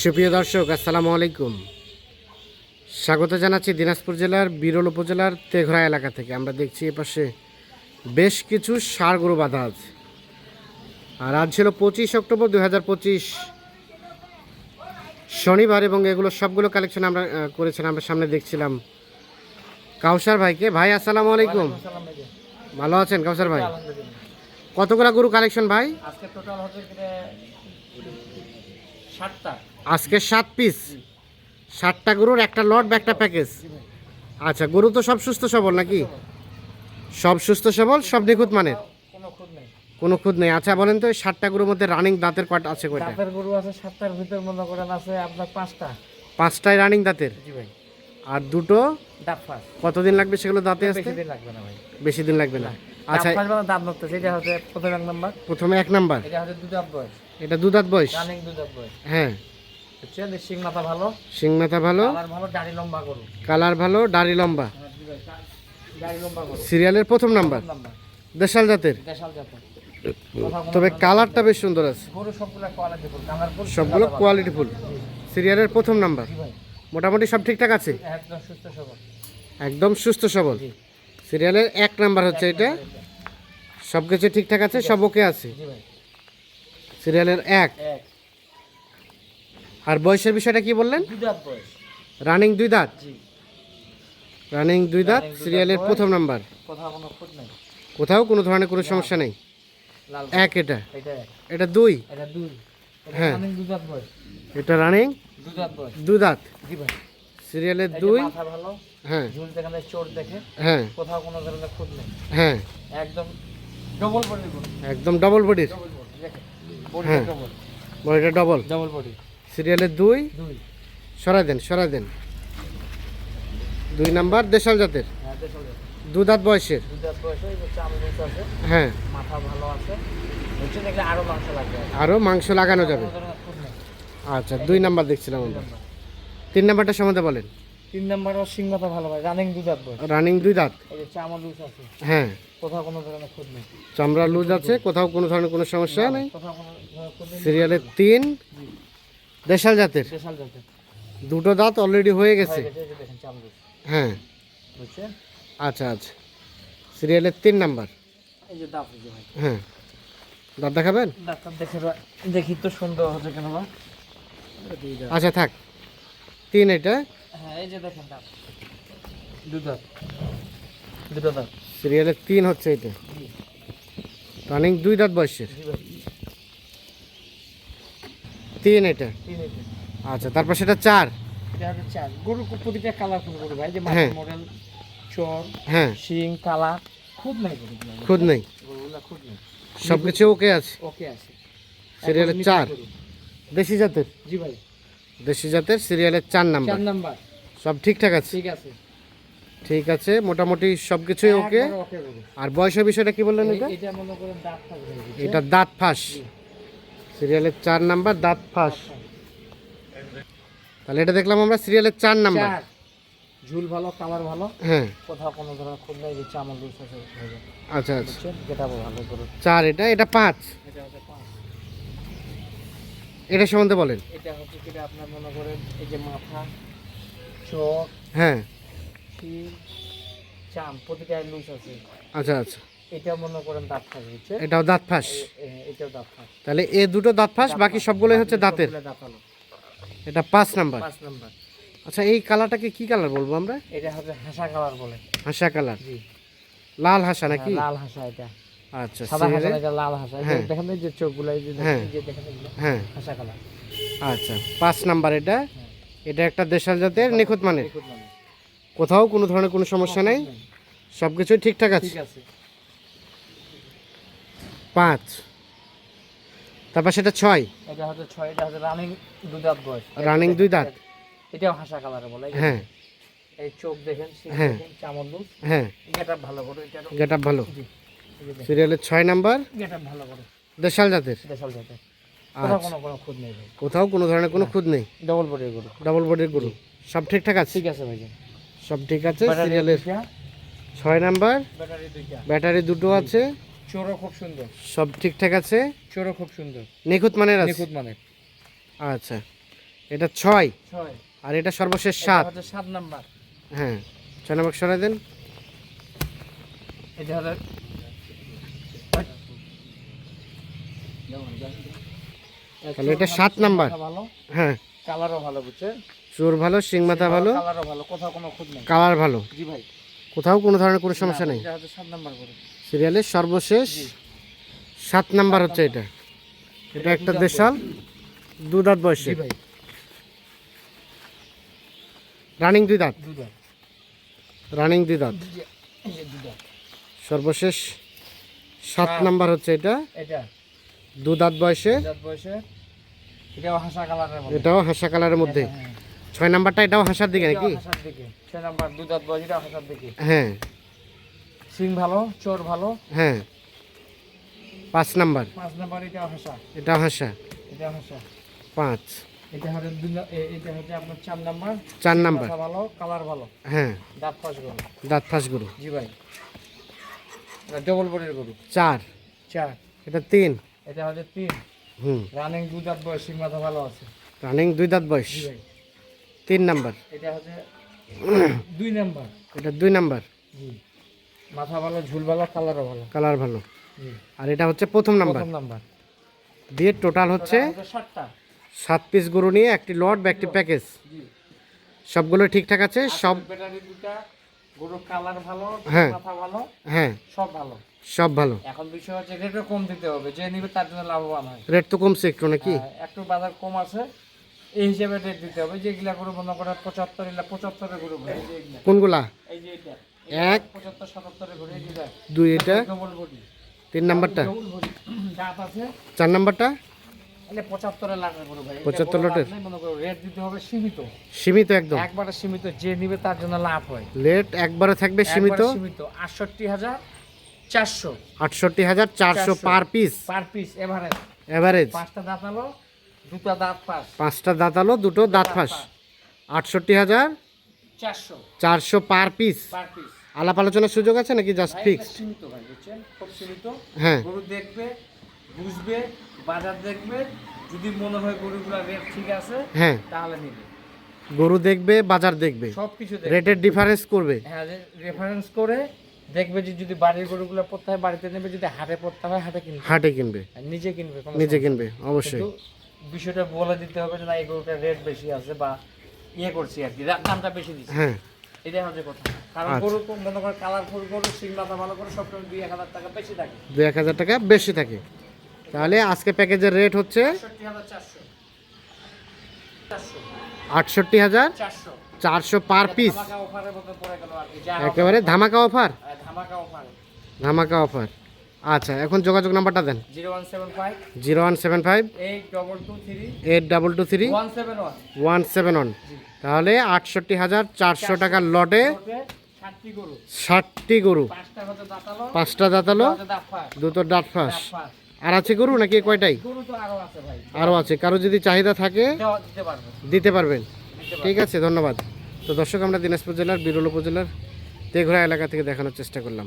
সুপ্রিয় দর্শক, আসসালামু আলাইকুম। স্বাগত জানাচ্ছি দিনাজপুর জেলার বিরল উপজেলার তেঘরা এলাকা থেকে। আমরা দেখছি এপাশে বেশ কিছু সার গরু বাঁধা আছে। আর আজ ছিল পঁচিশ অক্টোবর দুই হাজার পঁচিশ। শনিবার এবং এগুলো সবগুলো কালেকশন আমরা করেছিলাম, আমরা সামনে দেখছিলাম। কাউসার ভাইকে। ভাই, আসসালামু আলাইকুম। ভালো আছেন কাউসার ভাই? কতগুলা গরু কালেকশন ভাই? আজকে সাত পিস সাতটা গরুর একটা লট বা একটা প্যাকেজ আচ্ছা গরু তো সব সুস্থ সবল নাকি? সব সুস্থ সবল সব নিখুঁত মানের? কোনো খুদ নেই। আচ্ছা বলেন তো ষাটটা গরুর মধ্যে রানিং দাঁতের কয়টা আছে কয়টা? দাঁতের গরু আছে সাতটার ভিতর মনে করেন আছে আপনার পাঁচটা। পাঁচটায় রানিং দাঁতের? জি ভাই। আর দুটো? কতদিন লাগবে সেগুলো দাঁতে আসতে? বেশি দিন লাগবে না ভাই। বেশি দিন লাগবে না। আচ্ছা মানে দাঁত নড়তে সেটা হচ্ছে প্রথম এক নম্বর। প্রথমে এক নাম্বার। এটা হচ্ছে দুধ আপ বয়স। এটা দু দাঁত বয়স? রানিং দুধ আপ বয়স। হ্যাঁ। সিং মাথা ভালো শিং মাথা ভালো কালার ভালো দাড়ি লম্বা গরু। কালার ভালো দাড়ি লম্বা। হ্যাঁ, দাড়ি লম্বা গরু। সিরিয়ালের প্রথম নাম্বার। দেশাল জাতের। দেশাল জাতের। তবে কালারটা বেশ সুন্দর আছে। গরু সবগুলো কোয়ালিটি ফুল সবগুলো কোয়ালিটিফুল সিরিয়ালের প্রথম নাম্বার। মোটামুটি সব ঠিকঠাক আছে? একদম সুস্থ সবল। একদম সুস্থ সবল। সিরিয়ালের এক নাম্বার হচ্ছে এটা। সব কিছু ঠিকঠাক আছে সব ওকে আছে? সিরিয়ালের এক। আর বয়সের বিষয়টা কি বললেন? রানিং দুই দাঁত? রানিং দুই দাঁত সিরিয়ালের প্রথম নাম্বার। কোথাও কোনো ধরনের কোনো সমস্যা নেই? এক এটা? এটা দুই? হ্যাঁ। এটা রানিং দুই দাঁত সিরিয়ালের দুই? হ্যাঁ। হ্যাঁ। কোথাও কোনো ধরনের খুঁত নেই। হ্যাঁ। একদম ডবল একদম ডবল বডির হ্যাঁ। বডিটা ডবল ডবল বডি সিরিয়ালের দুই। দুই। সরাই দেন সরাই দেন। দুই নাম্বার দেশাল জাতের। হ্যাঁ দাঁত বয়সের। দুধাত বয়স এই হচ্ছে আমি আছে। হ্যাঁ। আরও মাংস লাগানো যাবে। আচ্ছা দুই নাম্বার দেখছিলাম আমরা। তিন নাম্বারটা সম্বন্ধে বলেন। তিন নম্বরও সিং মাথা ভালো ভাই রানিং দুধাত বয়স। রানিং দুই দাঁত চামড় লুজ আছে। হ্যাঁ। কোথাও কোনো ধরনের খুঁত নেই। চামড়া লুজ আছে কোথাও কোনো ধরনের কোনো সমস্যা নেই। সিরিয়ালের তিন দেশাল জাতের? স্পেশাল যাতে দুটো দাঁত অলরেডি হয়ে গেছে? হয়ে। বুঝছেন আচ্ছা আচ্ছা। সিরিয়ালের তিন নাম্বার। এই যে দাঁত হ্যাঁ। দাঁত দেখাবেন? ডাক্তার দেখে দেখি তো সুন্দর হচ্ছে কেন। আচ্ছা থাক। তিন এটা। হ্যাঁ এই যে দেখেন দাঁত। দু দাঁত। দুটো দাঁত। সিরিয়ালের তিন হচ্ছে এটা। রানিং দুই দাঁত বয়সের। তিন এটা। আচ্ছা তারপর সেটা চার? চার। গরু প্রতিটা কালারফুল গরু ভাই। যে হ্যাঁ। মডেল চর হ্যাঁ। শিং কালার খুব নাই গরু খুদ নেই? খুব নেই। সব কিছু ওকে আছে? ওকে আছে। সিরিয়ালের চার? দেশি জাতের? জি ভাই। দেশি জাতের সিরিয়ালের চার নাম্বার চার নাম্বার সব ঠিকঠাক আছে? ঠিক আছে। ঠিক আছে মোটামুটি সব কিছুই ওকে আর বয়সের বিষয়টা কি বললেন এটা? দাঁত ফাঁস সিরিয়ালের চার নাম্বার দাঁত ফাঁস। তাহলে এটা দেখলাম আমরা সিরিয়ালের চার নাম্বার। ঝুল ভালো কালার ভালো। হ্যাঁ। কোথাও কোনো ধরনের খুব নেই যে লুজ আছে আচ্ছা আচ্ছা। যেটা ভালো গরু চার এটা? এটা পাঁচ। এটা হচ্ছে পাঁচ। এটা সম্বন্ধে বলেন। এটা হচ্ছে কি আপনার মনে করেন এই যে মাথা চোখ হ্যাঁ। চাম প্রতিটা লুজ আছে। আচ্ছা আচ্ছা। এটা মনে করেন দাঁত থাকবে বুঝছেন এটাও দাঁত ফাঁস? এটাও দাঁত থাকবে তাহলে এ দুটো দাঁত ফাঁস বাকি সবগুলোই হচ্ছে দাঁতের? দাঁত এটা পাঁচ নাম্বার? পাঁচ নাম্বার। আচ্ছা এই কালারটাকে কি কালার বলব আমরা? এটা হচ্ছে হাসা কালার বলে। হাসা কালার? জি। লাল হাসা নাকি? হ্যাঁ, লাল হাসা এটা। আচ্ছা সাদা হাসা এটা লাল হাসা? হ্যাঁ। দেখেন এই যে চোখগুলো এই যে দেখেন, হ্যাঁ। হ্যাঁ। হাসা কালার। আচ্ছা পাঁচ নাম্বার এটা? এটা একটা দেশাল জাতের নিখুঁত মানের? মানে কোথাও কোনো ধরনের কোনো সমস্যা নেই? সব কিছুই ঠিকঠাক আছে? ঠিক আছে। পাঁচ। তারপর সেটা ছয়। এটা হচ্ছে ছয় এটা হচ্ছে রানিং দু দাঁত বয়স। রানিং দুই দাঁত। এটাও হাসা কালার বলে। হ্যাঁ। এই চোখ দেখেন হ্যাঁ। চামড় লুজ হ্যাঁ। গেটআপ ভালো করে এটারও গেট আপ ভালো। সিরিয়ালের ছয় নাম্বার। গেটআপ ভালো করে। দেশাল জাতের। দেশাল কোথাও আচ্ছা। কোনো কোথাও কোনো ধরনের কোনো খুদ নেই। ডবল বডি গরু। ডাবল বডির গরু। সব ঠিকঠাক আছে? ঠিক আছে ভাই সব ঠিক আছে? সিরিয়ালের ছয় নাম্বার। ব্যাটারি দুটো আছে। চোরও খুব সুন্দর। সব ঠিকঠাক আছে? চোরও খুব সুন্দর। নিখুঁত মানের আছে? নিখুঁত মানে আচ্ছা। এটা ছয়? ছয়। আর এটা সর্বশেষ সাত? সাত নাম্বার। হ্যাঁ। ছয় নম্বর সরাই দেন। এটা হলো তাহলে এটা সাত নাম্বার। ভালো। হ্যাঁ। কালারও ভালো বুঝছে চোর ভালো শিং মাথা ভালো? কালারও ভালো কোথাও কোনো খুঁত নেই। কালার ভালো? জি ভাই। কোথাও কোনো ধরনের কোনো সমস্যা নেই? সাত নাম্বার করে। সিরিয়ালের সর্বশেষ সাত নাম্বার হচ্ছে এটা। এটা একটা দেশাল দু দাঁত বয়সে রানিং দুই দাঁত। রানিং দুই দাঁত। সর্বশেষ সাত নাম্বার হচ্ছে এটা। দু দাঁত বয়সে। এটাও হাসা কালারের মধ্যে। মধ্যে। হ্যাঁ, ছয় নাম্বারটা এটাও হাসার দিকে নাকি? হ্যাঁ। সিং ভালো চোর ভালো। হ্যাঁ। পাঁচ নাম্বার। পাঁচ নাম্বার এটাও হাসা এটাও হাসা এটাও হাসা পাঁচ। এটা হচ্ছে দুই এটা হচ্ছে আপনার চার নাম্বার। চার নাম্বার। ভালো কালার ভালো। হ্যাঁ। দাঁত ফাঁস গরু। দাঁত ফাঁস গরু। জি ভাই। ডবল বডির গরু। চার। চার। এটা তিন। এটা হচ্ছে তিন। হুম। রানিং দুই দাঁত বয়স সিং মাথা ভালো আছে। রানিং দুই দাঁত বয়স। জি ভাই। তিন নাম্বার। এটা হচ্ছে দুই নাম্বার। এটা দুই নাম্বার। জি। মাথা ভালো ঝুল ভালো কালারও ভালো। কালার ভালো। আর এটা হচ্ছে প্রথম নাম্বার প্রথম নাম্বার দিয়ে টোটাল হচ্ছে সাত পিস গরু নিয়ে একটি লট বা একটি প্যাকেজ সবগুলো ঠিকঠাক আছে সব ব্যাটারি দুটা। গরুর কালার ভালো হ্যাঁ। মাথা ভালো হ্যাঁ। সব ভালো। সব ভালো। এখন বিষয় হচ্ছে রেটও কম দিতে হবে যে নিবে তার জন্য লাভবান হয়। রেট তো কমছে একটু নাকি? হ্যাঁ, একটু বাজার কম আছে এই হিসেবে রেট দিতে হবে। যেগুলা গরু মনে করে পঁচাত্তর এগুলা পঁচাত্তরের গরু কোনগুলা? এই যে এটা। এক পঁচাত্তর দুই এটা তিন নাম্বারটা। দাঁত আছে চার নাম্বারটা? এলে পঁচাত্তরের লাখের গরু ভাই এটা 75 বড় লাভ লটের? করো রেট দিতে হবে সীমিত সীমিত একদম। একবারে সীমিত যে নিবে তার জন্য লাভ হয় একবারে থাকবে সীমিত। সীমিত আটষট্টি হাজার চারশো আটষট্টি হাজার চারশো। Per piece. Per piece average average পাঁচটা দাঁত আলো দুটা দাঁত পাঁচটা দাঁতালো দুটো দাঁত ফাঁস। আটষট্টি হাজার চারশো। চারশো পার পিস? Per piece. আলাপ আলোচনার সুযোগ আছে নাকি? জাস্ট ভাই, ফিক্স সীমিত ভাই বুঝছেন? খুব সীমিত। হ্যাঁ। গরু দেখবে বুঝবে বাজার দেখবে যদি মনে হয় গরুগুলা রেট ঠিক আছে হ্যাঁ। তাহলে নিবে। গরু দেখবে বাজার দেখবে। সব কিছু দেখবে। রেটের ডিফারেন্স করবে। হ্যাঁ রেফারেন্স করে দেখবে যে যদি বাড়ির গরুগুলো পড়তে হয় বাড়িতে নেবে যদি হাটে পড়তে হয় হাটে কিনবে। হাটে কিনবে। আর নিজে কিনবে নিজে কিনবে অবশ্যই। বিষয়টা বলে দিতে হবে যে না এই গরুটার রেট বেশি আছে বা ইয়ে করছি আর কি দামটা বেশি দিচ্ছি। হ্যাঁ। এটাই হচ্ছে কথা। কারণ আচ্ছা। গরু মনে করে কালারফুল গরু সিং মাথা ভালো করে সব দুই এক হাজার টাকা বেশি থাকে। দু এক হাজার টাকা বেশি থাকে। তাহলে আজকে প্যাকেজের রেট হচ্ছে আটষট্টি হাজার চারশো। Per piece. একেবারে ধামাকা অফার ধামাকা অফার ধামাকা অফার আচ্ছা এখন যোগাযোগ নাম্বারটা দেন। Zero one seven five. Zero one eight double two three one seven one তাহলে আটষট্টি হাজার চারশো টাকার লটে ষাটটি গরু। পাঁচটা দাঁতালো দুটো ডাট ফাঁস। আর আছে গরু নাকি কয়টাই? আরও আছে কারও যদি চাহিদা থাকে দিতে পারবেন। ঠিক আছে ধন্যবাদ। তো দর্শক আমরা দিনাজপুর জেলার বিরল উপজেলার তেঘরা এলাকা থেকে দেখানোর চেষ্টা করলাম।